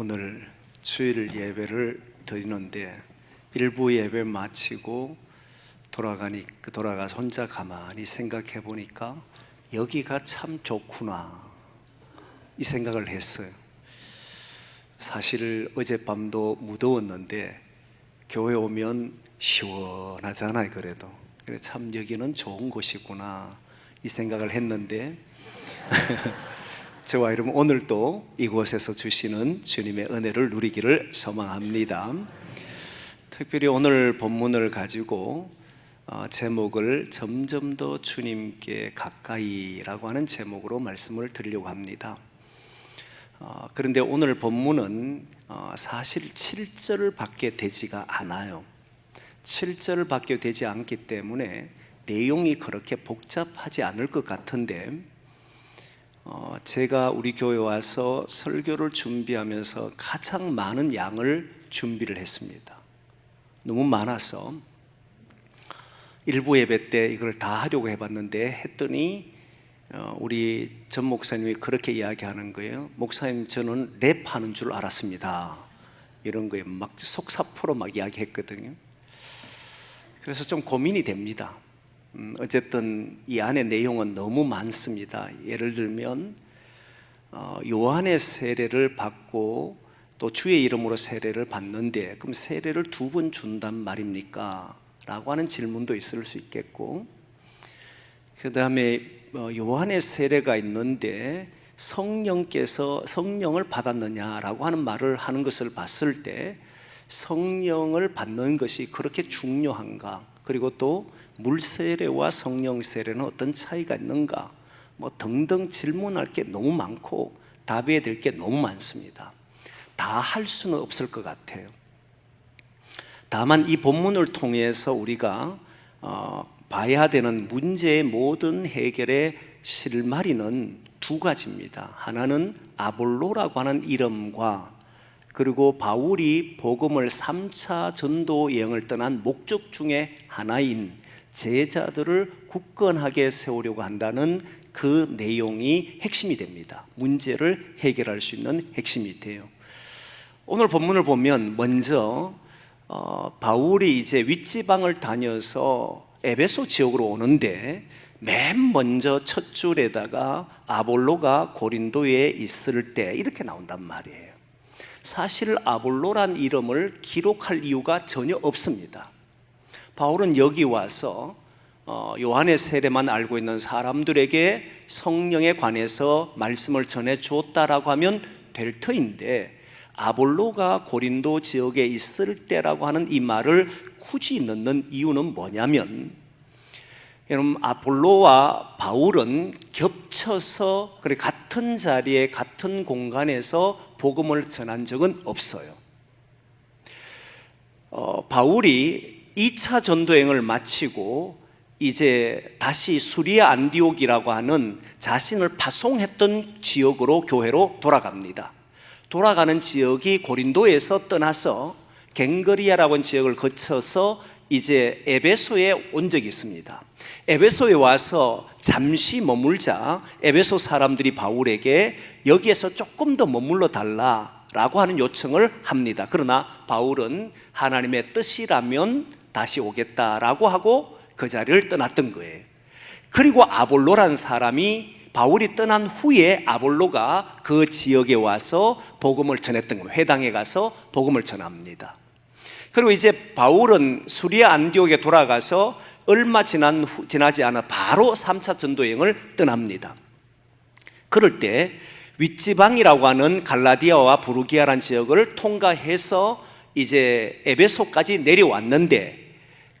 오늘 주일 예배를 드리는데 일부 예배 마치고 돌아가니 돌아가서 혼자 가만히 생각해 보니까 여기가 참 좋구나 이 생각을 했어요. 사실 어젯밤도 무더웠는데 교회 오면 시원하잖아요. 그래도 그래 참 여기는 좋은 곳이구나 이 생각을 했는데 저와 여러분 오늘도 이곳에서 주시는 주님의 은혜를 누리기를 소망합니다. 특별히 오늘 본문을 가지고 어, 제목을 점점 더 주님께 가까이라고 하는 제목으로 말씀을 드리려고 합니다. 어, 그런데 오늘 본문은 어, 사실 7절밖에 되지가 않아요. 7절을 밖에 되지 않기 때문에 내용이 그렇게 복잡하지 않을 것 같은데 어, 제가 우리 교회 와서 설교를 준비하면서 가장 많은 양을 준비를 했습니다. 너무 많아서 일부 예배 때 이걸 다 하려고 해봤는데 했더니 어, 우리 전 목사님이 그렇게 이야기하는 거예요. 목사님 저는 랩하는 줄 알았습니다. 이런 거에 막 속사포로 막 이야기했거든요. 그래서 좀 고민이 됩니다. 음, 어쨌든 이 안에 내용은 너무 많습니다. 예를 들면 어, 요한의 세례를 받고 또 주의 이름으로 세례를 받는데 그럼 세례를 두 번 준단 말입니까? 라고 하는 질문도 있을 수 있겠고 그 다음에 어, 요한의 세례가 있는데 성령께서 성령을 받았느냐라고 하는 말을 하는 것을 봤을 때 성령을 받는 것이 그렇게 중요한가? 그리고 또 물세례와 성령 세례는 어떤 차이가 있는가? 뭐 등등 질문할 게 너무 많고 답해야 될 게 너무 많습니다. 다 할 수는 없을 것 같아요. 다만 이 본문을 통해서 우리가 어, 봐야 되는 문제의 모든 해결의 실마리는 두 가지입니다. 하나는 아볼로라고 하는 이름과 그리고 바울이 복음을 3차 전도 여행을 떠난 목적 중에 하나인 제자들을 굳건하게 세우려고 한다는 그 내용이 핵심이 됩니다. 문제를 해결할 수 있는 핵심이 돼요. 오늘 본문을 보면 먼저 어, 바울이 이제 윗지방을 다녀서 에베소 지역으로 오는데 맨 먼저 첫 줄에다가 아볼로가 고린도에 있을 때 이렇게 나온단 말이에요. 사실 아볼로란 이름을 기록할 이유가 전혀 없습니다. 바울은 여기 와서 어, 요한의 세례만 알고 있는 사람들에게 성령에 관해서 말씀을 전해 주었다라고 하면 될 터인데 아볼로가 고린도 지역에 있을 때라고 하는 이 말을 굳이 넣는 이유는 뭐냐면 여러분 아볼로와 바울은 겹쳐서 그래 같은 자리에 같은 공간에서 복음을 전한 적은 없어요. 어, 바울이 2차 전도행을 마치고 이제 다시 수리아 안디옥이라고 하는 자신을 파송했던 지역으로 교회로 돌아갑니다. 돌아가는 지역이 고린도에서 떠나서 갱거리아라고 하는 지역을 거쳐서 이제 에베소에 온 적이 있습니다. 에베소에 와서 잠시 머물자 에베소 사람들이 바울에게 여기에서 조금 더 머물러 달라 라고 하는 요청을 합니다. 그러나 바울은 하나님의 뜻이라면 다시 오겠다라고 하고 그 자리를 떠났던 거예요. 그리고 아볼로란 사람이 바울이 떠난 후에 아볼로가 그 지역에 와서 복음을 전했던 거예요. 회당에 가서 복음을 전합니다. 그리고 이제 바울은 수리아 안디옥에 돌아가서 얼마 지난 후, 지나지 않아 바로 3차 전도 여행을 떠납니다. 그럴 때 윗지방이라고 하는 갈라디아와 부르기아란 지역을 통과해서 이제 에베소까지 내려왔는데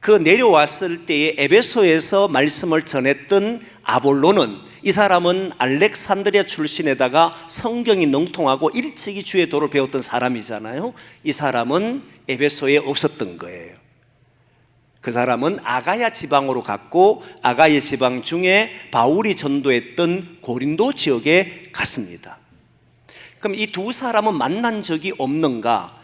그 내려왔을 때에 에베소에서 말씀을 전했던 아볼로는 이 사람은 알렉산드리아 출신에다가 성경이 능통하고 일찍이 주의 도를 배웠던 사람이잖아요. 이 사람은 에베소에 없었던 거예요. 그 사람은 아가야 지방으로 갔고 아가야 지방 중에 바울이 전도했던 고린도 지역에 갔습니다. 그럼 이 두 사람은 만난 적이 없는가?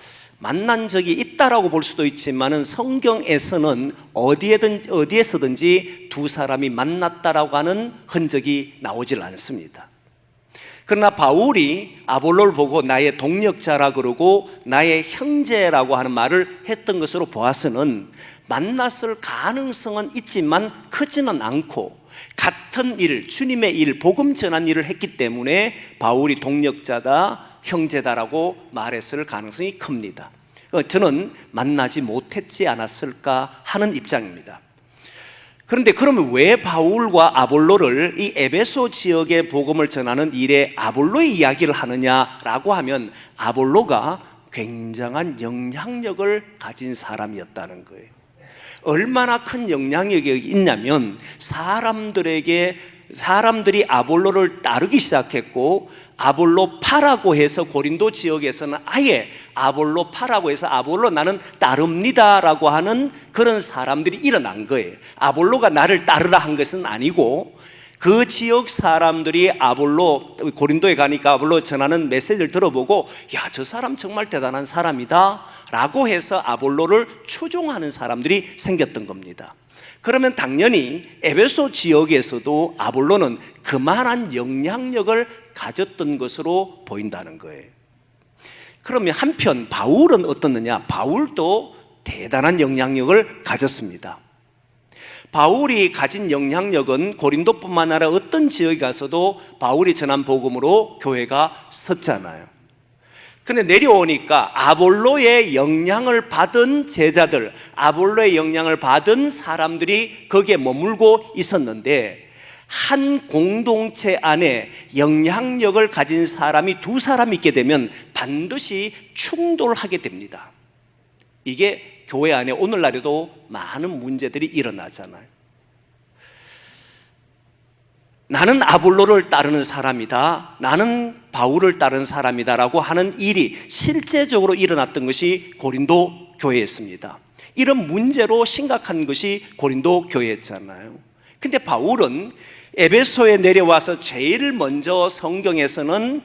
만난 적이 있다라고 볼 수도 있지만은 성경에서는 어디에든 어디에서든지 두 사람이 만났다라고 하는 흔적이 나오질 않습니다. 그러나 바울이 아볼로를 보고 나의 동력자라 그러고 나의 형제라고 하는 말을 했던 것으로 보아서는 만났을 가능성은 있지만 크지는 않고 같은 일, 주님의 일, 복음 전한 일을 했기 때문에 바울이 동력자다, 형제다라고 말했을 가능성이 큽니다. 어, 저는 만나지 못했지 않았을까 하는 입장입니다. 그런데 그러면 왜 바울과 아볼로를 이 에베소 지역의 복음을 전하는 일에 아볼로의 이야기를 하느냐라고 하면 아볼로가 굉장한 영향력을 가진 사람이었다는 거예요. 얼마나 큰 영향력이 있냐면 사람들에게 사람들이 아볼로를 따르기 시작했고 아볼로 파라고 해서 고린도 지역에서는 아예 아볼로 파라고 해서 아볼로 나는 따릅니다라고 하는 그런 사람들이 일어난 거예요. 아볼로가 나를 따르라 한 것은 아니고 그 지역 사람들이 아볼로 고린도에 가니까 아볼로 전하는 메시지를 들어보고 야 저 사람 정말 대단한 사람이다라고 해서 아볼로를 추종하는 사람들이 생겼던 겁니다. 그러면 당연히 에베소 지역에서도 아볼로는 그만한 영향력을 가졌던 것으로 보인다는 거예요. 그러면 한편 바울은 어떻느냐? 바울도 대단한 영향력을 가졌습니다. 바울이 가진 영향력은 고린도뿐만 아니라 어떤 지역에 가서도 바울이 전한 복음으로 교회가 섰잖아요. 근데 내려오니까 아볼로의 영향을 받은 제자들, 아볼로의 영향을 받은 사람들이 거기에 머물고 있었는데 한 공동체 안에 영향력을 가진 사람이 두 사람 있게 되면 반드시 충돌하게 됩니다. 이게 교회 안에 오늘날에도 많은 문제들이 일어나잖아요. 나는 아볼로를 따르는 사람이다. 나는 바울을 따르는 사람이다라고 하는 일이 실제적으로 일어났던 것이 고린도 교회였습니다. 이런 문제로 심각한 것이 고린도 교회였잖아요. 근데 바울은 에베소에 내려와서 제일 먼저 성경에서는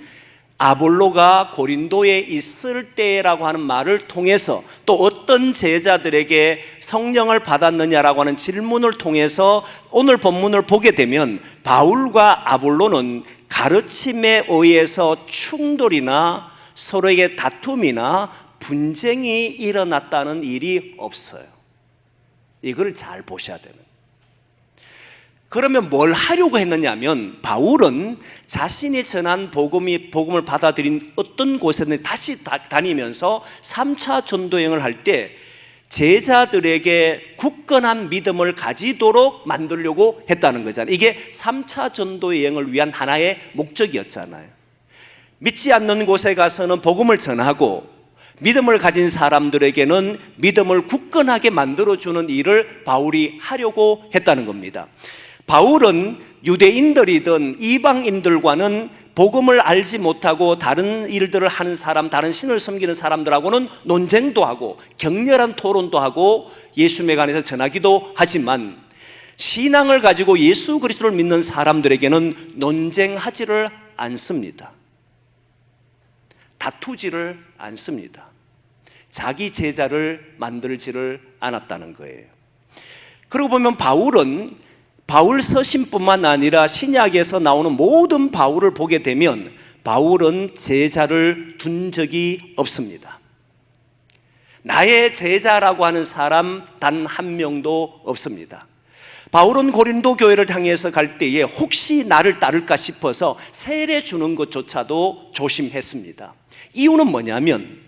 아볼로가 고린도에 있을 때라고 하는 말을 통해서 또 어떤 제자들에게 성령을 받았느냐라고 하는 질문을 통해서 오늘 본문을 보게 되면 바울과 아볼로는 가르침에 의해서 충돌이나 서로에게 다툼이나 분쟁이 일어났다는 일이 없어요. 이걸 잘 보셔야 되는. 그러면 뭘 하려고 했느냐면 바울은 자신이 전한 복음이 복음을 받아들인 어떤 곳에는 다시 다니면서 3차 전도 여행을 할 때 제자들에게 굳건한 믿음을 가지도록 만들려고 했다는 거잖아요. 이게 3차 전도 여행을 위한 하나의 목적이었잖아요. 믿지 않는 곳에 가서는 복음을 전하고 믿음을 가진 사람들에게는 믿음을 굳건하게 만들어주는 일을 바울이 하려고 했다는 겁니다. 바울은 유대인들이든 이방인들과는 복음을 알지 못하고 다른 일들을 하는 사람, 다른 신을 섬기는 사람들하고는 논쟁도 하고 격렬한 토론도 하고 예수에 관해서 전하기도 하지만 신앙을 가지고 예수 그리스도를 믿는 사람들에게는 논쟁하지를 않습니다. 다투지를 않습니다. 자기 제자를 만들지를 않았다는 거예요. 그러고 보면 바울은 바울 서신뿐만 아니라 신약에서 나오는 모든 바울을 보게 되면 바울은 제자를 둔 적이 없습니다. 나의 제자라고 하는 사람 단 한 명도 없습니다. 바울은 고린도 교회를 향해서 갈 때에 혹시 나를 따를까 싶어서 세례 주는 것조차도 조심했습니다. 이유는 뭐냐면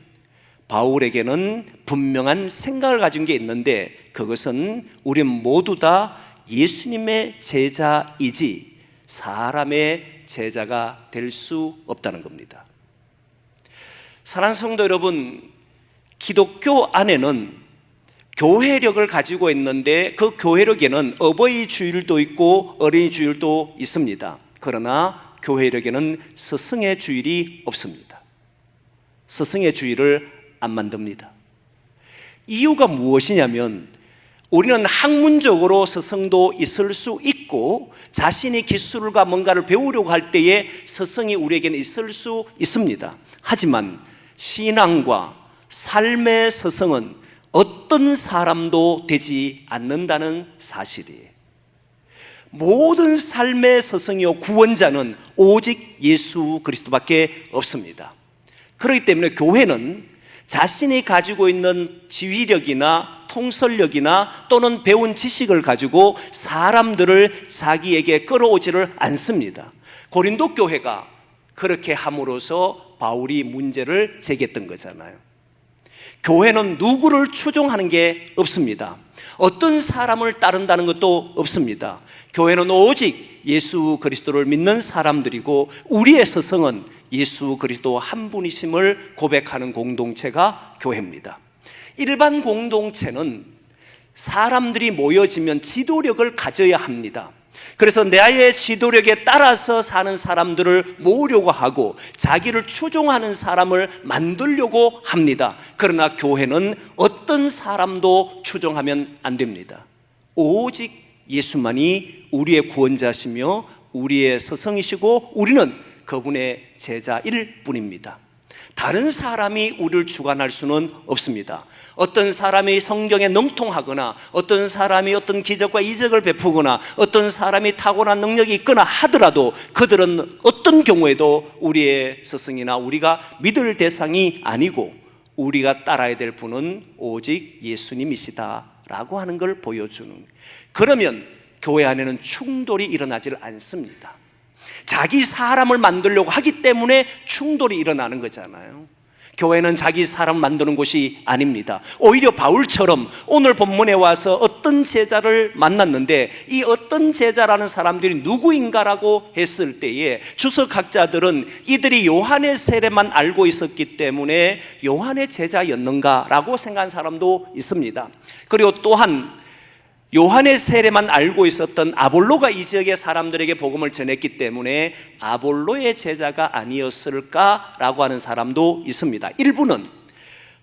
바울에게는 분명한 생각을 가진 게 있는데 그것은 우리 모두 다 예수님의 제자이지 사람의 제자가 될 수 없다는 겁니다. 사랑 성도 여러분, 기독교 안에는 교회력을 가지고 있는데 그 교회력에는 어버이 주일도 있고 어린이 주일도 있습니다. 그러나 교회력에는 스승의 주일이 없습니다. 스승의 주일을 안 만듭니다. 이유가 무엇이냐면 우리는 학문적으로 스승도 있을 수 있고 자신이 기술과 뭔가를 배우려고 할 때에 스승이 우리에게는 있을 수 있습니다. 하지만 신앙과 삶의 스승은 어떤 사람도 되지 않는다는 사실이에요. 모든 삶의 스승이요 구원자는 오직 예수 그리스도밖에 없습니다. 그렇기 때문에 교회는 자신이 가지고 있는 지휘력이나 통솔력이나 또는 배운 지식을 가지고 사람들을 자기에게 끌어오지를 않습니다. 고린도 교회가 그렇게 함으로써 바울이 문제를 제기했던 거잖아요. 교회는 누구를 추종하는 게 없습니다. 어떤 사람을 따른다는 것도 없습니다. 교회는 오직 예수 그리스도를 믿는 사람들이고 우리의 스승은 예수 그리스도 한 분이심을 고백하는 공동체가 교회입니다. 일반 공동체는 사람들이 모여지면 지도력을 가져야 합니다. 그래서 나의 지도력에 따라서 사는 사람들을 모으려고 하고 자기를 추종하는 사람을 만들려고 합니다. 그러나 교회는 어떤 사람도 추종하면 안 됩니다. 오직 예수만이 우리의 구원자시며 우리의 스승이시고 우리는 그분의 제자일 뿐입니다. 다른 사람이 우리를 주관할 수는 없습니다. 어떤 사람이 성경에 능통하거나 어떤 사람이 어떤 기적과 이적을 베푸거나 어떤 사람이 타고난 능력이 있거나 하더라도 그들은 어떤 경우에도 우리의 스승이나 우리가 믿을 대상이 아니고 우리가 따라야 될 분은 오직 예수님이시다라고 하는 걸 보여주는 그러면 교회 안에는 충돌이 일어나질 않습니다. 자기 사람을 만들려고 하기 때문에 충돌이 일어나는 거잖아요. 교회는 자기 사람 만드는 곳이 아닙니다. 오히려 바울처럼 오늘 본문에 와서 어떤 제자를 만났는데 이 어떤 제자라는 사람들이 누구인가라고 했을 때에 주석학자들은 이들이 요한의 세례만 알고 있었기 때문에 요한의 제자였는가라고 생각한 사람도 있습니다. 그리고 또한 요한의 세례만 알고 있었던 아볼로가 이 지역의 사람들에게 복음을 전했기 때문에 아볼로의 제자가 아니었을까라고 하는 사람도 있습니다. 일부는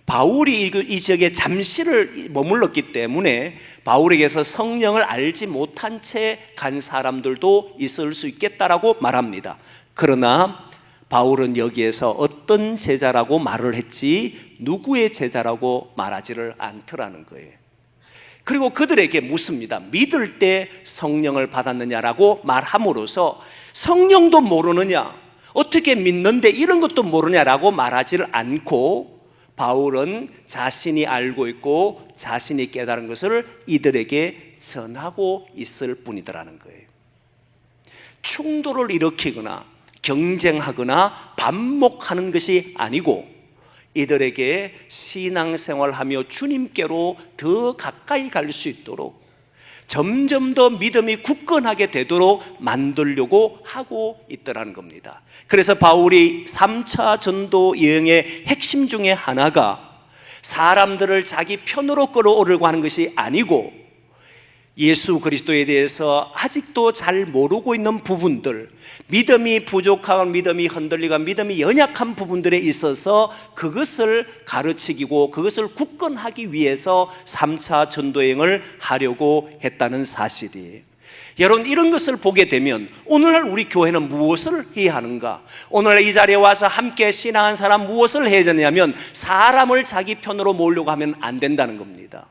바울이 이 지역에 잠시를 머물렀기 때문에 바울에게서 성령을 알지 못한 채 간 사람들도 있을 수 있겠다라고 말합니다. 그러나 바울은 여기에서 어떤 제자라고 말을 했지 누구의 제자라고 말하지를 않더라는 거예요. 그리고 그들에게 묻습니다. 믿을 때 성령을 받았느냐라고 말함으로써 성령도 모르느냐, 어떻게 믿는데 이런 것도 모르냐라고 말하지를 않고 바울은 자신이 알고 있고 자신이 깨달은 것을 이들에게 전하고 있을 뿐이더라는 거예요. 충돌을 일으키거나 경쟁하거나 반목하는 것이 아니고 이들에게 신앙생활하며 주님께로 더 가까이 갈 수 있도록 점점 더 믿음이 굳건하게 되도록 만들려고 하고 있더라는 겁니다. 그래서 바울이 3차 전도 여행의 핵심 중에 하나가 사람들을 자기 편으로 끌어오려고 하는 것이 아니고 예수 그리스도에 대해서 아직도 잘 모르고 있는 부분들, 믿음이 부족하고 믿음이 흔들리고 믿음이 연약한 부분들에 있어서 그것을 가르치고 그것을 굳건하기 위해서 3차 전도행을 하려고 했다는 사실이에요. 여러분 이런 것을 보게 되면 오늘날 우리 교회는 무엇을 해야 하는가? 오늘 이 자리에 와서 함께 신앙한 사람 무엇을 해야 되냐면 사람을 자기 편으로 모으려고 하면 안 된다는 겁니다.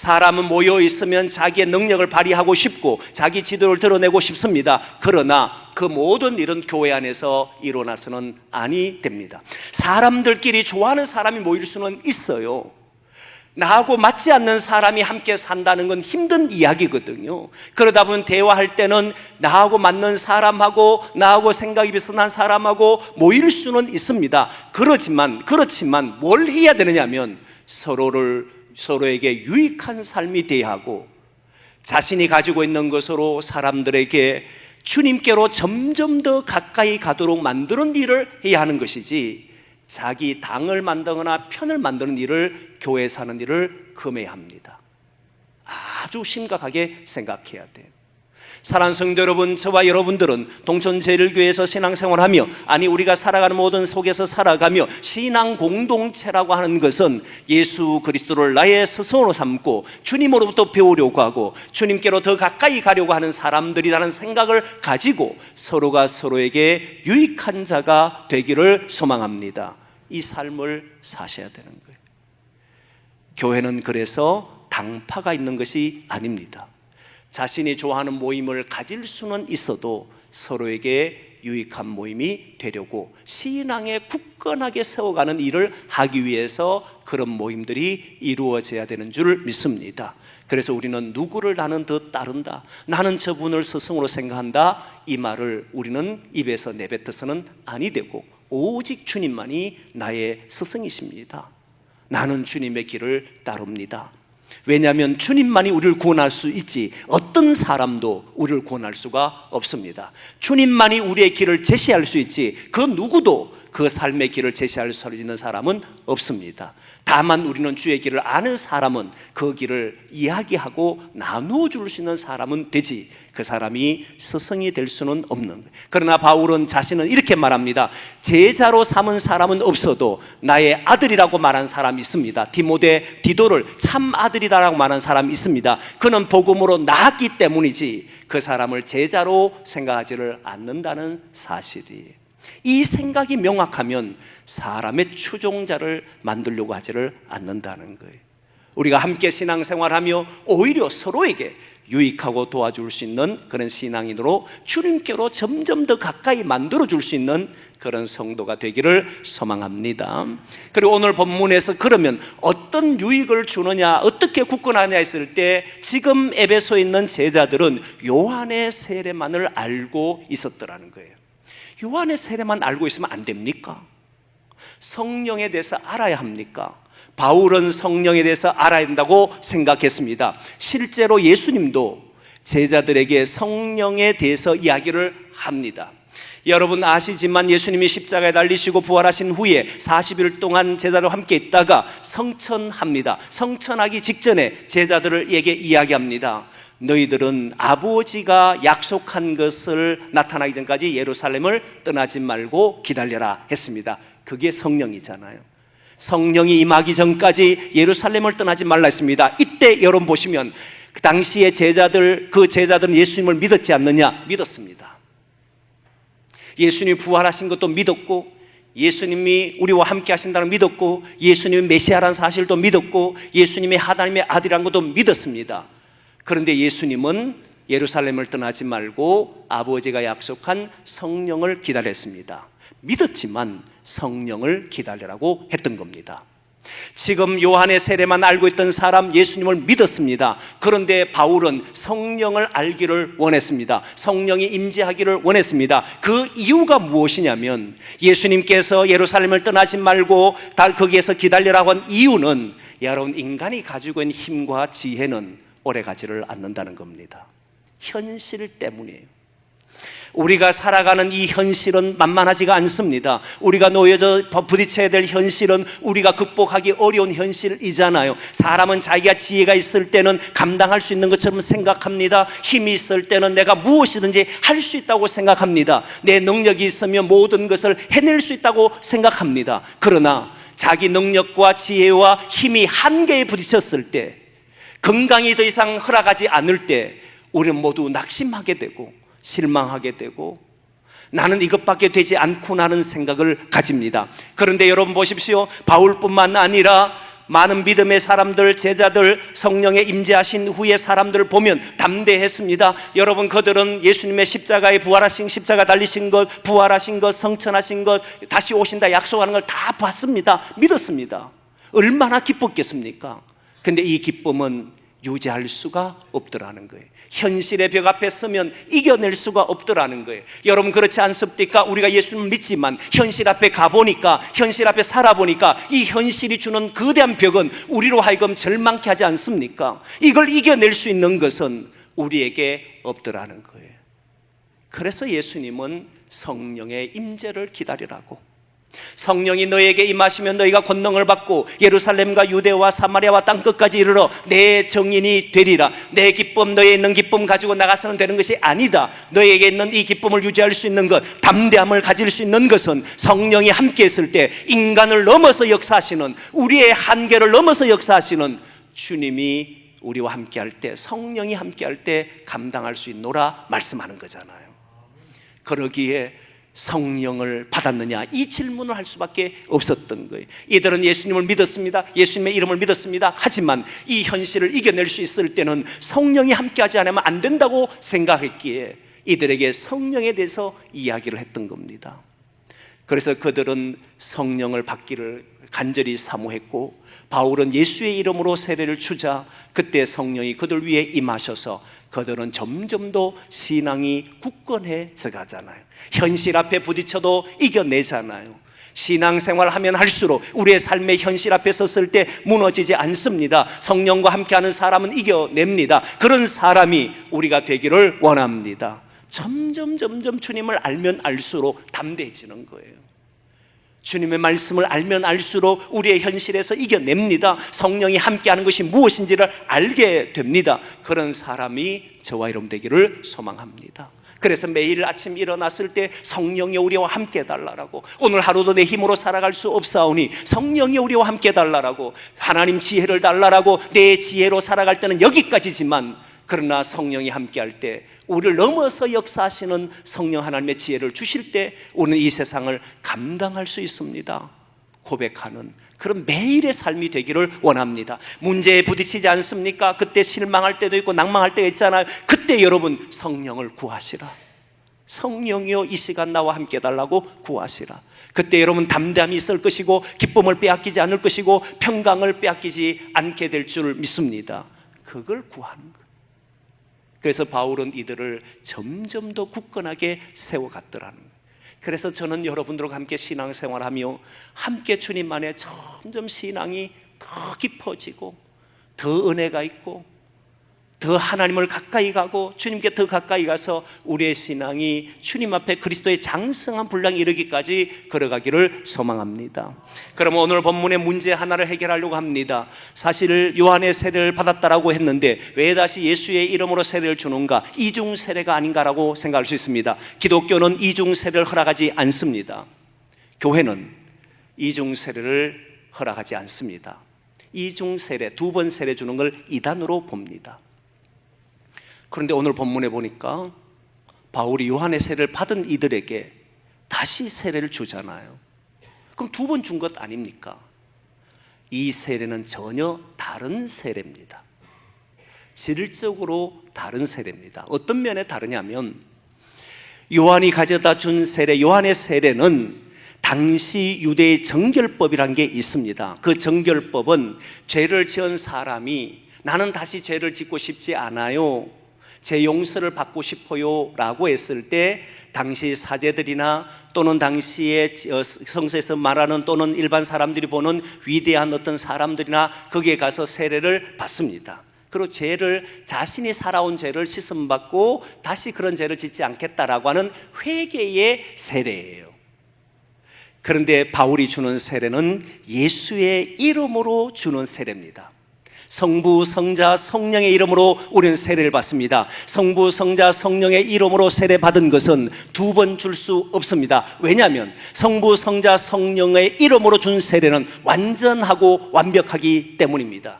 사람은 모여 있으면 자기의 능력을 발휘하고 싶고 자기 지도를 드러내고 싶습니다. 그러나 그 모든 일은 교회 안에서 일어나서는 아니 됩니다. 사람들끼리 좋아하는 사람이 모일 수는 있어요. 나하고 맞지 않는 사람이 함께 산다는 건 힘든 이야기거든요. 그러다 보면 대화할 때는 나하고 맞는 사람하고 나하고 생각이 비슷한 사람하고 모일 수는 있습니다. 그렇지만 그렇지만 뭘 해야 되느냐면 서로를 서로에게 유익한 삶이 대하고 자신이 가지고 있는 것으로 사람들에게 주님께로 점점 더 가까이 가도록 만드는 일을 해야 하는 것이지 자기 당을 만들거나 편을 만드는 일을 교회 사는 일을 금해야 합니다. 아주 심각하게 생각해야 돼요. 사랑하는 성도 여러분, 저와 여러분들은 동천제일교회에서 신앙생활하며 아니 우리가 살아가는 모든 속에서 살아가며 신앙 공동체라고 하는 것은 예수 그리스도를 나의 스승으로 삼고 주님으로부터 배우려고 하고 주님께로 더 가까이 가려고 하는 사람들이라는 생각을 가지고 서로가 서로에게 유익한 자가 되기를 소망합니다. 이 삶을 사셔야 되는 거예요. 교회는 그래서 당파가 있는 것이 아닙니다. 자신이 좋아하는 모임을 가질 수는 있어도 서로에게 유익한 모임이 되려고 신앙에 굳건하게 세워가는 일을 하기 위해서 그런 모임들이 이루어져야 되는 줄 믿습니다. 그래서 우리는 누구를 나는 더 따른다. 나는 저분을 스승으로 생각한다. 이 말을 우리는 입에서 내뱉어서는 아니 되고 오직 주님만이 나의 스승이십니다. 나는 주님의 길을 따릅니다. 왜냐하면 주님만이 우리를 구원할 수 있지 어떤 사람도 우리를 구원할 수가 없습니다. 주님만이 우리의 길을 제시할 수 있지 그 누구도 그 삶의 길을 제시할 수 있는 사람은 없습니다. 다만 우리는 주의 길을 아는 사람은 그 길을 이야기하고 나누어 줄 수 있는 사람은 되지 그 사람이 스승이 될 수는 없는. 그러나 바울은 자신은 이렇게 말합니다. 제자로 삼은 사람은 없어도 나의 아들이라고 말한 사람이 있습니다. 디모데 디도를 참 아들이다라고 말한 사람이 있습니다. 그는 복음으로 나았기 때문이지 그 사람을 제자로 생각하지를 않는다는 사실이에요. 이 생각이 명확하면 사람의 추종자를 만들려고 하지를 않는다는 거예요. 우리가 함께 신앙생활하며 오히려 서로에게 유익하고 도와줄 수 있는 그런 신앙인으로 주님께로 점점 더 가까이 만들어 줄 수 있는 그런 성도가 되기를 소망합니다. 그리고 오늘 본문에서 그러면 어떤 유익을 주느냐, 어떻게 굳건하냐 했을 때 지금 에베소에 있는 제자들은 요한의 세례만을 알고 있었더라는 거예요. 요한의 세례만 알고 있으면 안 됩니까? 성령에 대해서 알아야 합니까? 바울은 성령에 대해서 알아야 된다고 생각했습니다. 실제로 예수님도 제자들에게 성령에 대해서 이야기를 합니다. 여러분 아시지만 예수님이 십자가에 달리시고 부활하신 후에 40일 동안 제자들과 함께 있다가 성천합니다. 성천하기 직전에 제자들에게 이야기합니다. 너희들은 아버지가 약속한 것을 나타나기 전까지 예루살렘을 떠나지 말고 기다려라 했습니다. 그게 성령이잖아요. 성령이 임하기 전까지 예루살렘을 떠나지 말라 했습니다. 이때 여러분 보시면 그 당시의 제자들 그 제자들은 예수님을 믿었지 않느냐? 믿었습니다. 예수님이 부활하신 것도 믿었고 예수님이 우리와 함께 하신다는 믿었고 예수님이 메시아라는 사실도 믿었고 예수님이 하나님의 아들이라는 것도 믿었습니다. 그런데 예수님은 예루살렘을 떠나지 말고 아버지가 약속한 성령을 기다렸습니다. 믿었지만 성령을 기다리라고 했던 겁니다. 지금 요한의 세례만 알고 있던 사람 예수님을 믿었습니다. 그런데 바울은 성령을 알기를 원했습니다. 성령이 임재하기를 원했습니다. 그 이유가 무엇이냐면 예수님께서 예루살렘을 떠나지 말고 다 거기에서 기다리라고 한 이유는 여러분 인간이 가지고 있는 힘과 지혜는 오래 가지를 않는다는 겁니다. 현실 때문이에요. 우리가 살아가는 이 현실은 만만하지가 않습니다. 우리가 놓여져 부딪혀야 될 현실은 우리가 극복하기 어려운 현실이잖아요. 사람은 자기가 지혜가 있을 때는 감당할 수 있는 것처럼 생각합니다. 힘이 있을 때는 내가 무엇이든지 할 수 있다고 생각합니다. 내 능력이 있으면 모든 것을 해낼 수 있다고 생각합니다. 그러나 자기 능력과 지혜와 힘이 한계에 부딪혔을 때 건강이 더 이상 허락하지 않을 때 우리는 모두 낙심하게 되고 실망하게 되고 나는 이것밖에 되지 않구나는 생각을 가집니다. 그런데 여러분 보십시오. 바울뿐만 아니라 많은 믿음의 사람들, 제자들, 성령에 임재하신 후의 사람들을 보면 담대했습니다. 여러분, 그들은 예수님의 십자가에 부활하신 십자가 달리신 것, 부활하신 것, 성천하신 것, 다시 오신다 약속하는 걸 다 봤습니다. 믿었습니다. 얼마나 기뻤겠습니까? 근데 이 기쁨은 유지할 수가 없더라는 거예요. 현실의 벽 앞에 서면 이겨낼 수가 없더라는 거예요. 여러분 그렇지 않습니까? 우리가 예수님을 믿지만 현실 앞에 가보니까 현실 앞에 살아보니까 이 현실이 주는 거대한 벽은 우리로 하여금 절망케 하지 않습니까? 이걸 이겨낼 수 있는 것은 우리에게 없더라는 거예요. 그래서 예수님은 성령의 임재를 기다리라고 성령이 너에게 임하시면 너희가 권능을 받고 예루살렘과 유대와 사마리아와 땅 끝까지 이르러 내 정인이 되리라. 내 기쁨 너에 있는 기쁨 가지고 나가서는 되는 것이 아니다. 너에게 있는 이 기쁨을 유지할 수 있는 것, 담대함을 가질 수 있는 것은 성령이 함께 있을 때 인간을 넘어서 역사하시는 우리의 한계를 넘어서 역사하시는 주님이 우리와 함께 할 때 성령이 함께 할 때 감당할 수 있노라 말씀하는 거잖아요. 그러기에 성령을 받았느냐 이 질문을 할 수밖에 없었던 거예요. 이들은 예수님을 믿었습니다. 예수님의 이름을 믿었습니다. 하지만 이 현실을 이겨낼 수 있을 때는 성령이 함께하지 않으면 안 된다고 생각했기에 이들에게 성령에 대해서 이야기를 했던 겁니다. 그래서 그들은 성령을 받기를 간절히 사모했고 바울은 예수의 이름으로 세례를 주자 그때 성령이 그들 위에 임하셔서 그들은 점점 더 신앙이 굳건해져 가잖아요. 현실 앞에 부딪혀도 이겨내잖아요. 신앙생활 하면 할수록 우리의 삶의 현실 앞에 섰을 때 무너지지 않습니다. 성령과 함께하는 사람은 이겨냅니다. 그런 사람이 우리가 되기를 원합니다. 점점 점점 주님을 알면 알수록 담대해지는 거예요. 주님의 말씀을 알면 알수록 우리의 현실에서 이겨냅니다. 성령이 함께하는 것이 무엇인지를 알게 됩니다. 그런 사람이 저와 여러분 되기를 소망합니다. 그래서 매일 아침 일어났을 때 성령이 우리와 함께 달라라고 오늘 하루도 내 힘으로 살아갈 수 없사오니 성령이 우리와 함께 달라라고 하나님 지혜를 달라라고 내 지혜로 살아갈 때는 여기까지지만 그러나 성령이 함께할 때 우리를 넘어서 역사하시는 성령 하나님의 지혜를 주실 때 우리는 이 세상을 감당할 수 있습니다. 고백하는 그런 매일의 삶이 되기를 원합니다. 문제에 부딪히지 않습니까? 그때 실망할 때도 있고 낭망할 때가 있잖아요. 그때 여러분 성령을 구하시라. 성령이여 이 시간 나와 함께 달라고 구하시라. 그때 여러분 담담히 있을 것이고 기쁨을 빼앗기지 않을 것이고 평강을 빼앗기지 않게 될 줄 믿습니다. 그걸 구하는. 그래서 바울은 이들을 점점 더 굳건하게 세워갔더라는. 그래서 저는 여러분들과 함께 신앙생활하며 함께 주님 안에 점점 신앙이 더 깊어지고 더 은혜가 있고 더 하나님을 가까이 가고 주님께 더 가까이 가서 우리의 신앙이 주님 앞에 그리스도의 장성한 분량에 이르기까지 걸어가기를 소망합니다. 그럼 오늘 본문의 문제 하나를 해결하려고 합니다. 사실 요한의 세례를 받았다라고 했는데 왜 다시 예수의 이름으로 세례를 주는가? 이중 세례가 아닌가라고 생각할 수 있습니다. 기독교는 이중 세례를 허락하지 않습니다. 교회는 이중 세례를 허락하지 않습니다. 이중 세례, 두 번 세례 주는 걸 이단으로 봅니다. 그런데 오늘 본문에 보니까 바울이 요한의 세례를 받은 이들에게 다시 세례를 주잖아요. 그럼 두 번 준 것 아닙니까? 이 세례는 전혀 다른 세례입니다. 질적으로 다른 세례입니다. 어떤 면에 다르냐면 요한이 가져다 준 세례, 요한의 세례는 당시 유대의 정결법이란 게 있습니다. 그 정결법은 죄를 지은 사람이 나는 다시 죄를 짓고 싶지 않아요. 제 용서를 받고 싶어요 라고 했을 때 당시 사제들이나 또는 당시에 성서에서 말하는 또는 일반 사람들이 보는 위대한 어떤 사람들이나 거기에 가서 세례를 받습니다. 그리고 죄를 자신이 살아온 죄를 씻음 받고 다시 그런 죄를 짓지 않겠다라고 하는 회개의 세례예요. 그런데 바울이 주는 세례는 예수의 이름으로 주는 세례입니다. 성부, 성자, 성령의 이름으로 우리는 세례를 받습니다. 성부, 성자, 성령의 이름으로 세례 받은 것은 두 번 줄 수 없습니다. 왜냐하면 성부, 성자, 성령의 이름으로 준 세례는 완전하고 완벽하기 때문입니다.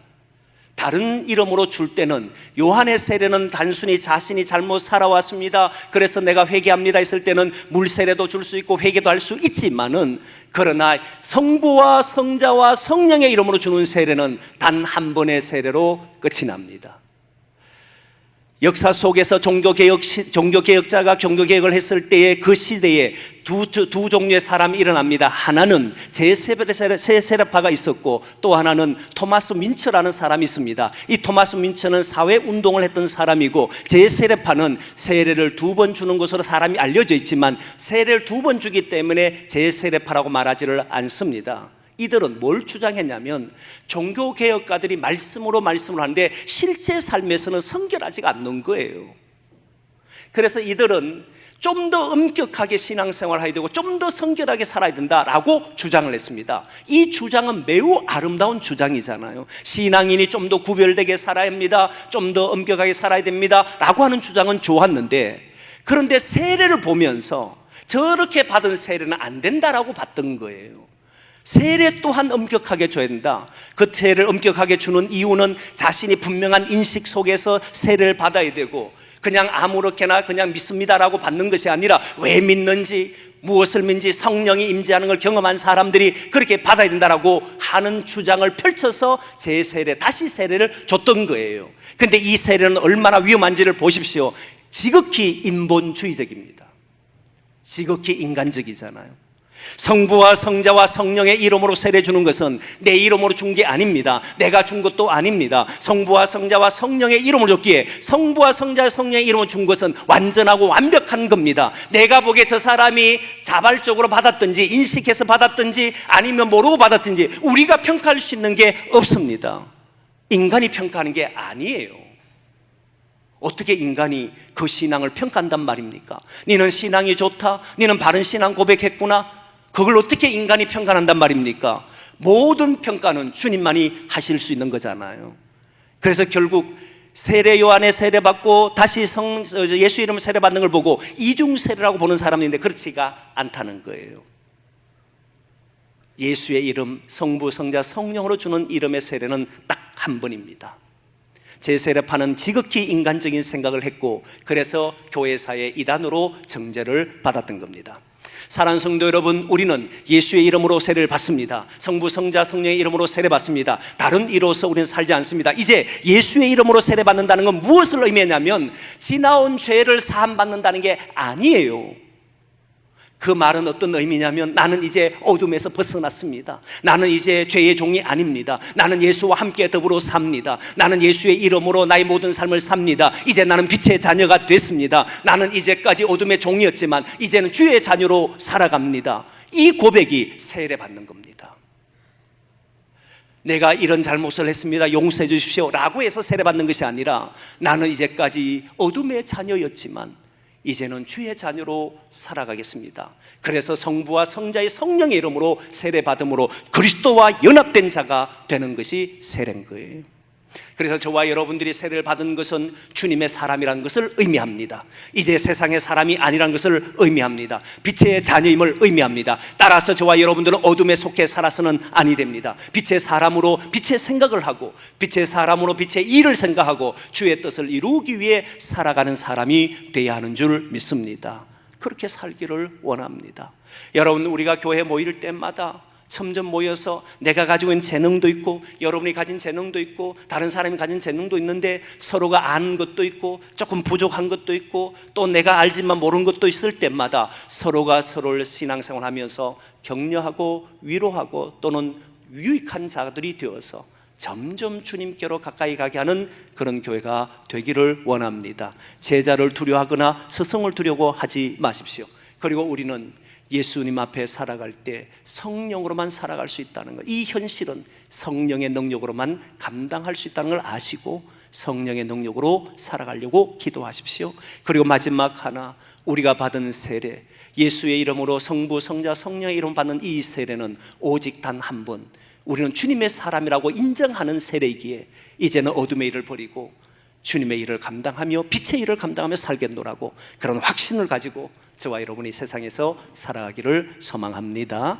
다른 이름으로 줄 때는 요한의 세례는 단순히 자신이 잘못 살아왔습니다. 그래서 내가 회개합니다 했을 때는 물 세례도 줄 수 있고 회개도 할 수 있지만은 그러나 성부와 성자와 성령의 이름으로 주는 세례는 단 한 번의 세례로 끝이 납니다. 역사 속에서 종교개혁, 종교개혁자가 종교개혁을 했을 때에 그 시대에 두, 두 종류의 사람이 일어납니다. 하나는 제세례파가 있었고 또 하나는 토마스 민처라는 사람이 있습니다. 이 토마스 민처는 사회 운동을 했던 사람이고 제세례파는 세례를 두 번 주는 것으로 사람이 알려져 있지만 세례를 두 번 주기 때문에 제세례파라고 말하지를 않습니다. 이들은 뭘 주장했냐면 종교 개혁가들이 말씀으로 말씀을 하는데 실제 삶에서는 성결하지가 않는 거예요. 그래서 이들은 좀 더 엄격하게 신앙생활을 해야 되고 좀 더 성결하게 살아야 된다라고 주장을 했습니다. 이 주장은 매우 아름다운 주장이잖아요. 신앙인이 좀 더 구별되게 살아야 합니다. 좀 더 엄격하게 살아야 됩니다. 라고 하는 주장은 좋았는데 그런데 세례를 보면서 저렇게 받은 세례는 안 된다라고 봤던 거예요. 세례 또한 엄격하게 줘야 된다. 그 세례를 엄격하게 주는 이유는 자신이 분명한 인식 속에서 세례를 받아야 되고 그냥 아무렇게나 그냥 믿습니다라고 받는 것이 아니라 왜 믿는지 무엇을 믿는지 성령이 임재하는 걸 경험한 사람들이 그렇게 받아야 된다라고 하는 주장을 펼쳐서 제 세례 다시 세례를 줬던 거예요. 근데 이 세례는 얼마나 위험한지를 보십시오. 지극히 인본주의적입니다. 지극히 인간적이잖아요. 성부와 성자와 성령의 이름으로 세례 주는 것은 내 이름으로 준 게 아닙니다. 내가 준 것도 아닙니다. 성부와 성자와 성령의 이름으로 줬기에 성부와 성자 성령의 이름으로 준 것은 완전하고 완벽한 겁니다. 내가 보기에 저 사람이 자발적으로 받았든지 인식해서 받았든지 아니면 모르고 받았든지 우리가 평가할 수 있는 게 없습니다. 인간이 평가하는 게 아니에요. 어떻게 인간이 그 신앙을 평가한단 말입니까? 니는 신앙이 좋다. 니는 바른 신앙 고백했구나. 그걸 어떻게 인간이 평가한단 말입니까? 모든 평가는 주님만이 하실 수 있는 거잖아요. 그래서 결국 세례 요한의 세례 받고 다시 성 예수 이름을 세례 받는 걸 보고 이중 세례라고 보는 사람이 있는데 그렇지가 않다는 거예요. 예수의 이름 성부 성자 성령으로 주는 이름의 세례는 딱 한 번입니다. 제 세례파는 지극히 인간적인 생각을 했고 그래서 교회사의 이단으로 정죄를 받았던 겁니다. 사랑하는 성도 여러분, 우리는 예수의 이름으로 세례를 받습니다. 성부, 성자, 성령의 이름으로 세례 받습니다. 다른 이로서 우리는 살지 않습니다. 이제 예수의 이름으로 세례 받는다는 건 무엇을 의미하냐면 지나온 죄를 사함 받는다는 게 아니에요. 그 말은 어떤 의미냐면 나는 이제 어둠에서 벗어났습니다. 나는 이제 죄의 종이 아닙니다. 나는 예수와 함께 더불어 삽니다. 나는 예수의 이름으로 나의 모든 삶을 삽니다. 이제 나는 빛의 자녀가 됐습니다. 나는 이제까지 어둠의 종이었지만 이제는 주의 자녀로 살아갑니다. 이 고백이 세례 받는 겁니다. 내가 이런 잘못을 했습니다. 용서해 주십시오. 라고 해서 세례 받는 것이 아니라 나는 이제까지 어둠의 자녀였지만 이제는 주의 자녀로 살아가겠습니다. 그래서 성부와 성자의 성령의 이름으로 세례 받음으로 그리스도와 연합된 자가 되는 것이 세례인 거예요. 그래서 저와 여러분들이 세례를 받은 것은 주님의 사람이라는 것을 의미합니다. 이제 세상의 사람이 아니라는 것을 의미합니다. 빛의 자녀임을 의미합니다. 따라서 저와 여러분들은 어둠에 속해 살아서는 아니 됩니다. 빛의 사람으로 빛의 생각을 하고 빛의 사람으로 빛의 일을 생각하고 주의 뜻을 이루기 위해 살아가는 사람이 되어야 하는 줄 믿습니다. 그렇게 살기를 원합니다. 여러분 우리가 교회 모일 때마다 점점 모여서 내가 가지고 있는 재능도 있고 여러분이 가진 재능도 있고 다른 사람이 가진 재능도 있는데 서로가 아는 것도 있고 조금 부족한 것도 있고 또 내가 알지만 모르는 것도 있을 때마다 서로가 서로를 신앙생활 하면서 격려하고 위로하고 또는 유익한 자들이 되어서 점점 주님께로 가까이 가게 하는 그런 교회가 되기를 원합니다. 제자를 두려워하거나 스승을 두려고 하지 마십시오. 그리고 우리는 예수님 앞에 살아갈 때 성령으로만 살아갈 수 있다는 것. 이 현실은 성령의 능력으로만 감당할 수 있다는 걸 아시고 성령의 능력으로 살아가려고 기도하십시오. 그리고 마지막 하나 우리가 받은 세례 예수의 이름으로 성부 성자 성령의 이름 받는 이 세례는 오직 단 한 번. 우리는 주님의 사람이라고 인정하는 세례이기에 이제는 어둠의 일을 버리고 주님의 일을 감당하며 빛의 일을 감당하며 살겠노라고 그런 확신을 가지고 저와 여러분이 세상에서 살아가기를 소망합니다.